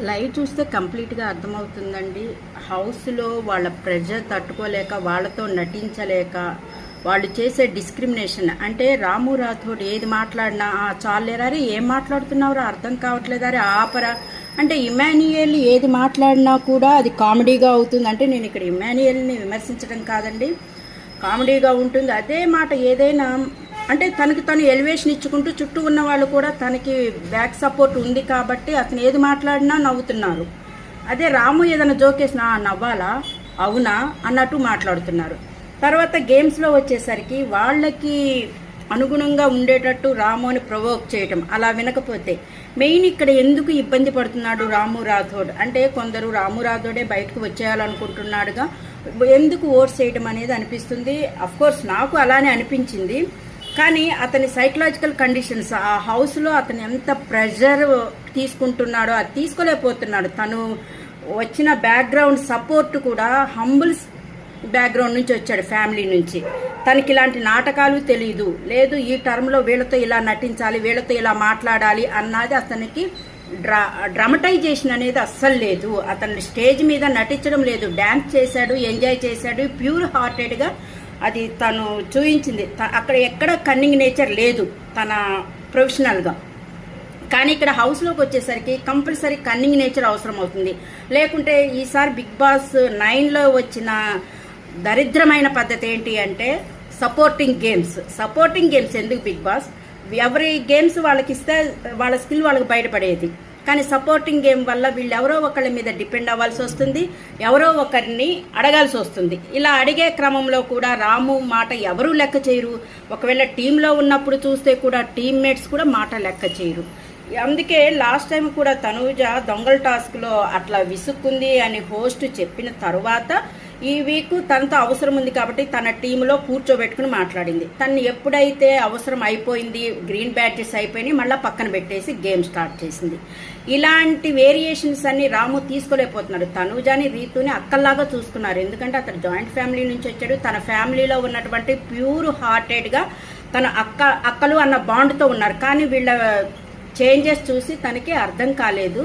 Live చూస్తే కంప్లీట్గా అర్థమవుతుందండి. హౌస్లో వాళ్ళ ప్రెజర్ తట్టుకోలేక వాళ్ళతో నటించలేక వాళ్ళు చేసే డిస్క్రిమినేషన్. అంటే రాము రాథోడ్ ఏది మాట్లాడినా "ఆ, చాలేరారే ఏం మాట్లాడుతున్నారో అర్థం కావట్లేదారే ఆపరా? అంటే ఇమాన్యుయల్ ఏది మాట్లాడినా కూడా అది కామెడీగా అవుతుంది. అంటే నేను ఇక్కడ ఇమాన్యుయల్ని విమర్శించడం కాదండి. కామెడీగా ఉంటుంది. అదే మాట ఏదైనా అంటే తనకి తను ఎలివేషన్ ఇచ్చుకుంటూ చుట్టూ ఉన్న వాళ్ళు కూడా తనకి బ్యాక్ సపోర్ట్ ఉంది కాబట్టి అతను ఏది మాట్లాడినా నవ్వుతున్నారు. అదే రాము ఏదైనా జోకేసినా నవ్వాలా? అవునా? అన్నట్టు మాట్లాడుతున్నారు. తర్వాత గేమ్స్లో వచ్చేసరికి వాళ్ళకి అనుగుణంగా ఉండేటట్టు రాముని ప్రొవోక్ చేయటం అలా వినకపోతే. మెయిన్ ఇక్కడ ఎందుకు ఇబ్బంది పడుతున్నాడు రాము రాథోడ్? అంటే కొందరు రాము రాథోడే బయటకు వచ్చేయాలనుకుంటున్నాడుగా. ఎందుకు ఓట్స్ చేయటం అనేది అనిపిస్తుంది? అఫ్కోర్స్ నాకు అలానే అనిపించింది. కానీ అతని సైకలాజికల్ కండిషన్స్ ఆ హౌస్లో అతను ఎంత ప్రెషర్ తీసుకుంటున్నాడో అది తీసుకోలేకపోతున్నాడు. తను వచ్చిన బ్యాక్గ్రౌండ్ సపోర్ట్ కూడా హంబుల్స్ బ్యాక్గ్రౌండ్ నుంచి వచ్చాడు ఫ్యామిలీ నుంచి. తనకి ఇలాంటి నాటకాలు తెలియదు లేదు ఈ టర్మ్లో వీళ్ళతో ఇలా నటించాలి వీళ్ళతో ఇలా మాట్లాడాలి అన్నది అతనికి డ్రా డ్రమటైజేషన్ అనేది అస్సలు లేదు. అతను స్టేజ్ మీద నటించడం లేదు. డ్యాన్స్ చేశాడు ఎంజాయ్ చేశాడు ప్యూర్ హార్టెడ్గా అది తను చూయించింది. త- అక్కడ ఎక్కడ కన్నింగ్ నేచర్ లేదు తన ప్రొఫెషనల్గా కానీ ఇక్కడ హౌస్లోకి వచ్చేసరికి కంపల్సరీ కన్నింగ్ నేచర్ అవసరం అవుతుంది. లేకుంటే ఈసారి బిగ్ బాస్ నైన్లో వచ్చిన దరిద్రమైన పద్ధతి ఏంటి అంటే సపోర్టింగ్ గేమ్స్ సపోర్టింగ్ గేమ్స్ ఎందుకు బిగ్ బాస్? ఎవరి గేమ్స్ వాళ్ళకి ఇస్తే వాళ్ళ స్కిల్ వాళ్ళకి బయటపడేది. కానీ సపోర్టింగ్ గేమ్ వల్ల వీళ్ళు ఎవరో ఒకళ్ళ మీద డిపెండ్ అవ్వాల్సి వస్తుంది ఎవరో ఒకరిని అడగాల్సి వస్తుంది. ఇలా అడిగే క్రమంలో కూడా రాము మాట ఎవరూ లెక్క చేయరు. ఒకవేళ టీంలో ఉన్నప్పుడు చూస్తే కూడా టీమ్మేట్స్ కూడా మాట లెక్క చేయరు. అందుకే లాస్ట్ టైం కూడా తనూజ దొంగల టాస్క్లో అట్లా విసుక్కుంది అని హోస్ట్ చెప్పిన తరువాత ఈ వీక్ తనతో అవసరం ఉంది కాబట్టి తన టీంలో కూర్చోబెట్టుకుని మాట్లాడింది. తను ఎప్పుడైతే అవసరం అయిపోయింది గ్రీన్ బ్యాచెస్ అయిపోయినాయి మళ్ళీ పక్కన పెట్టేసి గేమ్ స్టార్ట్ చేసింది. ఇలాంటి వేరియేషన్స్ అన్ని రాము తీసుకోలేకపోతున్నాడు. తనుజాని రీతుని అక్కల్లాగా చూసుకున్నారు. ఎందుకంటే అతను జాయింట్ ఫ్యామిలీ నుంచి వచ్చాడు. తన ఫ్యామిలీలో ఉన్నటువంటి ప్యూర్ హార్టెడ్గా తన అక్క అక్కలు అన్న బాండ్తో ఉన్నారు. కానీ వీళ్ళ చేంజెస్ చూసి తనకి అర్థం కాలేదు.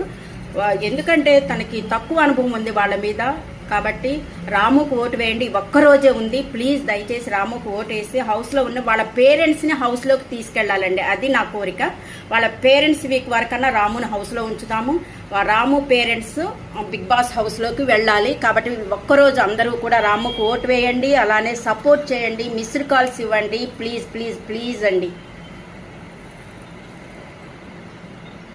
ఎందుకంటే తనకి తక్కువ అనుభవం ఉంది వాళ్ళ మీద. కాబట్టి రాముకు ఓటు వేయండి. ఒక్కరోజే ఉంది. ప్లీజ్ దయచేసి రాముకు ఓటు వేసి హౌస్లో ఉన్న వాళ్ళ పేరెంట్స్ని హౌస్లోకి తీసుకెళ్ళాలండి. అది నా కోరిక. వాళ్ళ పేరెంట్స్ వీక్ వరకన్నా రాముని హౌస్లో ఉంచుతాము. రాము పేరెంట్స్ బిగ్ బాస్ హౌస్లోకి వెళ్ళాలి. కాబట్టి ఒక్కరోజు అందరూ కూడా రాముకు ఓటు వేయండి. అలానే సపోర్ట్ చేయండి. మిస్డ్ కాల్స్ ఇవ్వండి. ప్లీజ్ ప్లీజ్ ప్లీజ్ అండి.